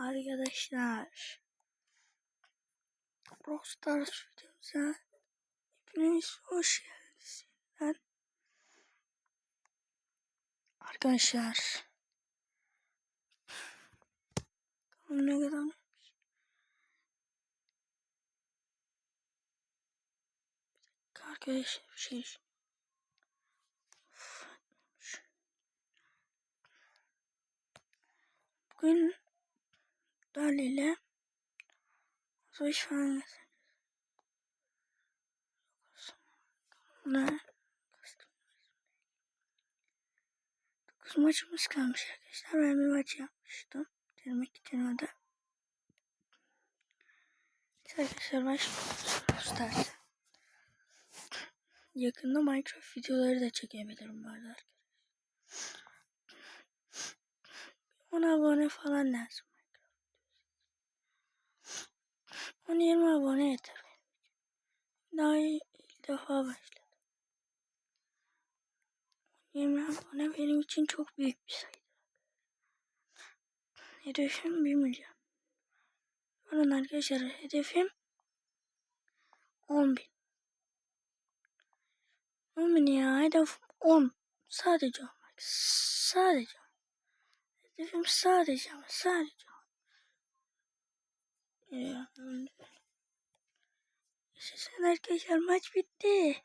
Arkadaşlar. Brawl Stars videomuza hepiniz hoş geldiniz. Ben Arkadaşlar. Bakalım ne kadar olmuş. Arkadaşlar bir şey. Bugün Dali ile Savaş falan. Ne? Dokuz maçımız kalmış arkadaşlar. Ben bir maç yapmıştım. Da. Neyse Arkadaşlar başlıyoruz. Start. Yakında Minecraft videoları da çekebilirim bu arada arkadaşlar. 10 abone falan lazım. 10-20 abone yeter. Daha ilk defa başladım. 20 abone benim için çok büyük bir sayı. Hedefim 1 milyon. Onun arkadaşlar hedefim 10 bin. 10 bin ya hedefim 10. Sadece olmak. Sadece. Hedefim sadece ama sadece. Ya, Yaşasın arkadaşlar maç bitti.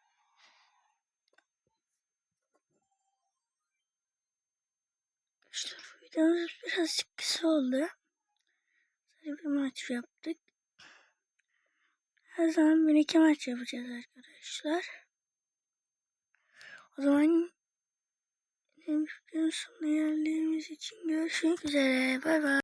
Bu videomuz birazcık kısa oldu. Sadece bir maç yaptık. Her zaman bir iki maç yapacağız arkadaşlar. O zaman videonun sonuna geldiğimiz için görüşmek üzere. Bay bay.